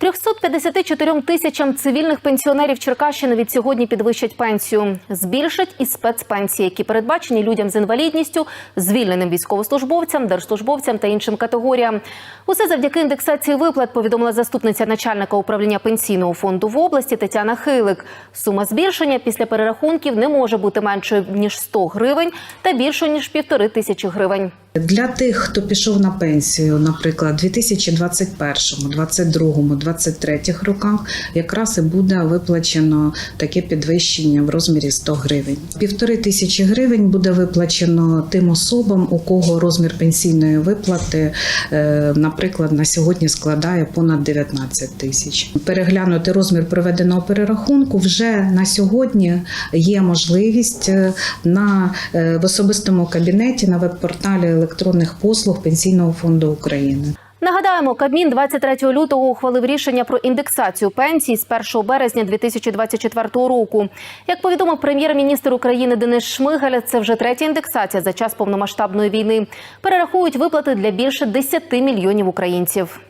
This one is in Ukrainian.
354 тисячам цивільних пенсіонерів Черкащини від сьогодні підвищать пенсію. Збільшать і спецпенсії, які передбачені людям з інвалідністю, звільненим військовослужбовцям, держслужбовцям та іншим категоріям. Усе завдяки індексації виплат, повідомила заступниця начальника управління пенсійного фонду в області Тетяна Хилик. Сума збільшення після перерахунків не може бути меншою ніж 100 гривень та більшою ніж півтори тисячі гривень. Для тих, хто пішов на пенсію, наприклад, у 2021, 2022, 2023 роках, якраз і буде виплачено таке підвищення в розмірі 100 гривень. Півтори тисячі гривень буде виплачено тим особам, у кого розмір пенсійної виплати, е, наприклад, на сьогодні складає понад 19 тисяч. Переглянути розмір проведеного перерахунку вже на сьогодні є можливість е, на е, в особистому кабінеті на веб-порталі електронних послуг Пенсійного фонду України. Нагадаємо, Кабмін 23 лютого ухвалив рішення про індексацію пенсій з 1 березня 2024 року. Як повідомив прем'єр-міністр України Денис Шмигаль, це вже третя індексація за час повномасштабної війни. Перерахують виплати для більше 10 мільйонів українців.